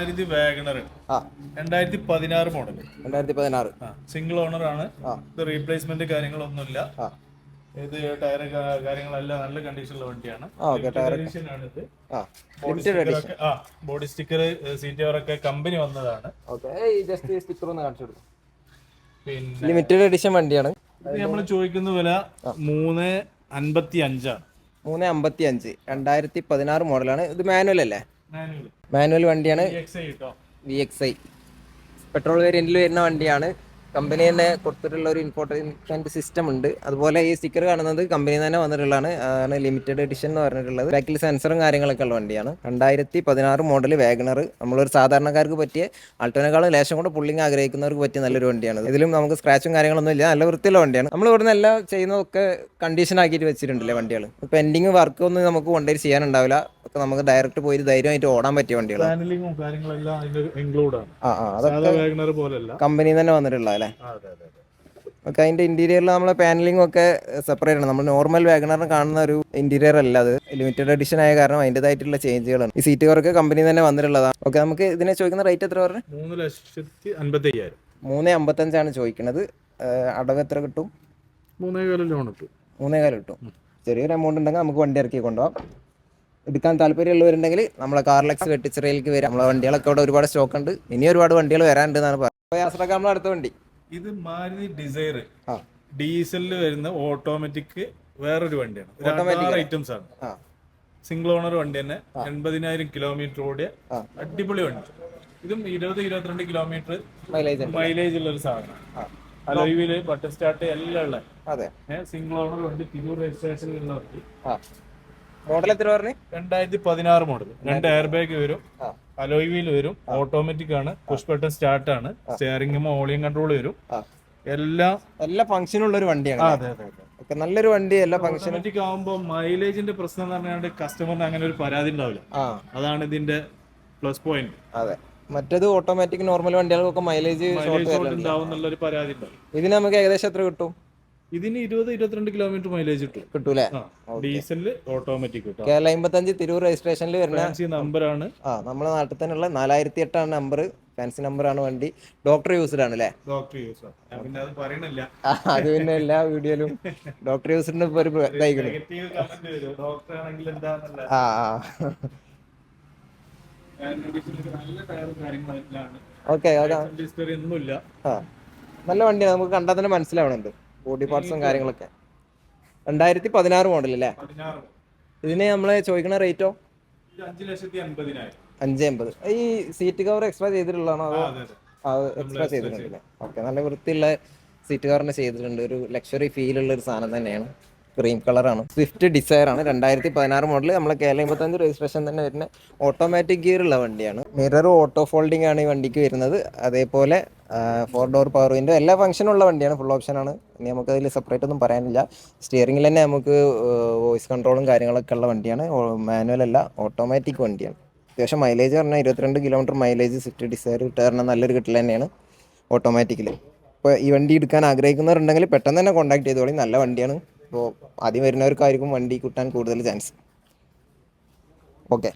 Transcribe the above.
Maruti WagonR. രണ്ടായിരത്തി പതിനാറ് model രണ്ടായിരത്തി പതിനാറ്. സിംഗിൾ ഓണർ ആണ്. ഇത് റീപ്ലേസ്മെന്റ് കാര്യങ്ങളൊന്നുമില്ല. ഇത് ടയർ കാര്യങ്ങളെല്ലാം നല്ല കണ്ടീഷനിലുള്ള വണ്ടിയാണ്. ബോഡി സ്റ്റിക്കർ സീറ്റ് ഒക്കെ. കമ്പനി വന്നതാണ്. പിന്നെ ലിമിറ്റഡ് എഡിഷൻ വണ്ടിയാണ്. നമ്മൾ ചോദിക്കുന്ന വില മൂന്ന് അൻപത്തി അഞ്ചാണ് മൂന്ന് അമ്പത്തി അഞ്ച് രണ്ടായിരത്തി പതിനാറ് മോഡലാണ് ഇത് മാനുവൽ അല്ലേ? മാനുവൽ. വണ്ടിയാണ് വി എക്സ് ഐ പെട്രോൾ വേരിയന്റിൽ വരുന്ന വണ്ടിയാണ്. കമ്പനി തന്നെ കൊടുത്തിട്ടുള്ള ഒരു ഇൻഫോർട്ടൈൻമെന്റ് സിസ്റ്റം ഉണ്ട്. അതുപോലെ ഈ സ്റ്റിക്കർ കാണുന്നത് കമ്പനി തന്നെ വന്നിട്ടുള്ളതാണ്. ആണ് ലിമിറ്റഡ് എഡിഷൻ എന്ന് പറഞ്ഞിട്ടുള്ളത്. ബാക്കിൽ സെൻസറും കാര്യങ്ങളൊക്കെ ഉള്ള വണ്ടിയാണ്. രണ്ടായിരത്തി പതിനാറ് മോഡൽ വാഗണർ നമ്മളൊരു സാധാരണക്കാർക്ക് പറ്റിയ ആൾട്ടോനേക്കാളും ലേശം കൂടെ പുള്ളിങ് ആഗ്രഹിക്കുന്നവർക്ക് പറ്റിയ നല്ലൊരു വണ്ടിയാണ്. ഇതിലും നമുക്ക് സ്ക്രാച്ചും കാര്യങ്ങളൊന്നും ഇല്ല. നല്ല വൃത്തിയുള്ള വണ്ടിയാണ്. നമ്മൾ ഇവിടുന്ന് എല്ലാം ചെയ്യുന്നതൊക്കെ കണ്ടീഷൻ ആക്കിയിട്ട് വെച്ചിട്ടുണ്ടല്ലേ വണ്ടികൾ പെൻഡിങ് വർക്ക് ഒന്നും നമുക്ക് കൊണ്ടുപോയി ചെയ്യാനുണ്ടാവില്ല ഒക്കെ നമുക്ക് ഡയറക്റ്റ് പോയി ധൈര്യമായിട്ട് ഓടാൻ പറ്റിയ വണ്ടികളാണ് അതൊക്കെ കമ്പനി തന്നെ വന്നിട്ടുള്ള അല്ലേ? അതിന്റെ ഇന്റീരിയറിൽ നമ്മളെ പാനലിംഗ് ഒക്കെ സെപ്പറേറ്റ് ആണ്. നമ്മൾ നോർമൽ വാഗണറിന് കാണുന്ന ഒരു ഇന്റീരിയർ അല്ല അത്. ലിമിറ്റഡ് എഡിഷൻ ആയ കാരണം അതിന്റെതായിട്ടുള്ള ചേഞ്ചുകളാണ് ഈ സീറ്റ് കവർക്ക് കമ്പനി തന്നെ വന്നിട്ടുള്ളതാണ് ഓക്കെ നമുക്ക് ഇതിനെ ചോദിക്കുന്ന റേറ്റ് എത്ര പറഞ്ഞു? മൂന്ന് ലക്ഷത്തി അൻപത്തി അയ്യായിരം മൂന്ന് അമ്പത്തഞ്ചാണ് ചോദിക്കുന്നത് അടവ് എത്ര കിട്ടും? മൂന്നേ കാലം ലോൺ കിട്ടും. മൂന്നേ കാലം കിട്ടും ചെറിയൊരു എമൗണ്ട് ഉണ്ടെങ്കിൽ നമുക്ക് വണ്ടി ഇറക്കി കൊണ്ടുപോകാം. എടുക്കാൻ താല്പര്യമുള്ളവരുണ്ടെങ്കിൽ നമ്മളെ കാർലെക്സ് വെട്ടിച്ചിറയിലേക്ക് വരാം. നമ്മളെ വണ്ടികളൊക്കെ ഇവിടെ ഒരുപാട് സ്റ്റോക്ക് ഉണ്ട്. ഇനി ഒരുപാട് വണ്ടികൾ വരാനുണ്ട് എന്നാണ് പറയുന്നത് നമ്മളെ അടുത്ത വണ്ടി. ഇത് മാരുതി ഡിസൈർ ഡീസലിൽ വരുന്ന ഓട്ടോമാറ്റിക് വേറൊരു വണ്ടിയാണ്. ഐറ്റംസ് ആണ്. സിംഗിൾ ഓണർ വണ്ടി തന്നെ. എൺപതിനായിരം കിലോമീറ്റർ ഓടിയ അടിപൊളി വണ്ടി. ഇതും ഇരുപത് ഇരുപത്തിരണ്ട് കിലോമീറ്റർ മൈലേജ് മൈലേജ് ഉള്ള ഒരു സാധനം. അലോയിൽ ബട്ടർ സ്റ്റാർട്ട് എല്ലാം ഉള്ള. സിംഗിൾ ഓണർ വണ്ടി തിരൂർ രജിസ്ട്രേഷനിലുള്ള വണ്ടി. മോഡൽ എത്ര പറഞ്ഞു? രണ്ടായിരത്തി പതിനാറ് മോഡൽ രണ്ട് എയർ ബാഗ് വരും അലോയ് വീൽ വരും ഓട്ടോമാറ്റിക് ആണ് പുഷ് ബട്ടൺ സ്റ്റാർട്ട് ആണ് സ്റ്റിയറിംഗും ഓളിയും കൺട്രോൾ വരും. എല്ലാ എല്ലാ ഫംഗ്ഷനും ഉള്ള ഒരു വണ്ടിയാണ് അതെ അതെ നല്ലൊരു വണ്ടി എല്ലാ ഫംഗ്ഷൻ ഓട്ടോമാറ്റിക് ആകുമ്പോൾ മൈലേജിന്റെ പ്രശ്നം എന്ന് പറഞ്ഞാൽ കസ്റ്റമറിന് അങ്ങനെ ഒരു പരാതി ഉണ്ടാവില്ല. അതാണ് ഇതിന്റെ പ്ലസ് പോയിന്റ് അതെ. മറ്റേത് ഓട്ടോമാറ്റിക് നോർമൽ വണ്ടികൾക്കൊക്കെ മൈലേജ് ഇതിന് നമുക്ക് ഏകദേശം എത്ര കിട്ടും? ഇതിന് ഇരുപത് ഇരുപത്തിരണ്ട് കിലോമീറ്റർ മൈലേജ് കിട്ടും. കിട്ടൂലേ? ഡീസലിൽ ഓട്ടോമാറ്റിക് കിട്ടും. കേരള അമ്പത്തഞ്ച് തിരൂർ രജിസ്ട്രേഷനിൽ വരുന്ന നമ്പറാണ് ആ നമ്മുടെ നാട്ടിൽ തന്നെയുള്ള നാലായിരത്തി എട്ടാണ് നമ്പർ ഫാൻസി നമ്പറാണ് വണ്ടി. ഡോക്ടർ യൂസ്ഡ് ആണ് അല്ലേ? ഡോക്ടർ യൂസ് അത് പിന്നെ എല്ലാ വീഡിയോയിലും ഡോക്ടർ യൂസ്ഡിന് ഇപ്പൊ ഒരു ആ ആ. ഓക്കെ അതാ. നല്ല വണ്ടിയാണ് നമുക്ക് കണ്ടാൽ തന്നെ മനസ്സിലാവണുണ്ട്. ബോഡി പാർട്സും കാര്യങ്ങളൊക്കെ. രണ്ടായിരത്തി പതിനാറ്. മോഡൽ അല്ലേ ഇതിനെ നമ്മൾ ചോദിക്കുന്ന റേറ്റോ അഞ്ച് എൺപത് ഈ സീറ്റ് കവർ എക്സ്ട്രാ ചെയ്തിട്ടുള്ളതാണോ അത് എക്സ്ട്രാ ചെയ്തിട്ടുണ്ടല്ലേ ഓക്കെ നല്ല വൃത്തിയുള്ള സീറ്റ് കവറിന് ചെയ്തിട്ടുണ്ട്. ഒരു ലക്ഷറി ഫീൽ ഉള്ള ഒരു സാധനം തന്നെയാണ്. ക്രീം കളറാണ് സ്വിഫ്റ്റ് ഡിസയർ ആണ്. രണ്ടായിരത്തി പതിനാറ് മോഡൽ നമ്മളെ കേരള എൺപത്തഞ്ച് രജിസ്ട്രേഷൻ തന്നെ വരുന്ന ഓട്ടോമാറ്റിക് ഗിയർ ഉള്ള വണ്ടിയാണ്. മിറർ ഓട്ടോ ഫോൾഡിംഗ് ആണ് ഈ വണ്ടിക്ക് വരുന്നത്. അതേപോലെ ഫോർ ഡോർ പവർ വിൻഡോ എല്ലാ ഫംഗ്ഷനും ഉള്ള വണ്ടിയാണ്. ഫുൾ ഓപ്ഷൻ ആണ്. ഇനി നമുക്ക് അതിൽ സെപ്പറേറ്റ് ഒന്നും പറയാനില്ല. സ്റ്റിയറിംഗിൽ തന്നെ നമുക്ക് വോയിസ് കൺട്രോളും കാര്യങ്ങളൊക്കെ ഉള്ള വണ്ടിയാണ്. മാനുവൽ അല്ല ഓട്ടോമാറ്റിക് വണ്ടിയാണ്. അത്യാവശ്യം മൈലേജ് പറഞ്ഞാൽ ഇരുപത്തിരണ്ട് കിലോമീറ്റർ മൈലേജ് സിറ്റി ഡിസയർ കിട്ടാറുള്ള നല്ലൊരു കിട്ടൽ തന്നെയാണ് ഓട്ടോമാറ്റിക്കിൽ ഇപ്പോൾ ഈ വണ്ടി എടുക്കാൻ ആഗ്രഹിക്കുന്നവരുണ്ടെങ്കിൽ പെട്ടെന്ന് തന്നെ കോൺടാക്ട് ചെയ്തോളി. നല്ല വണ്ടിയാണ്. അപ്പോൾ ആദ്യം വരുന്നവർക്കായിരിക്കും വണ്ടി കിട്ടാൻ കൂടുതൽ ചാൻസ് ഓക്കെ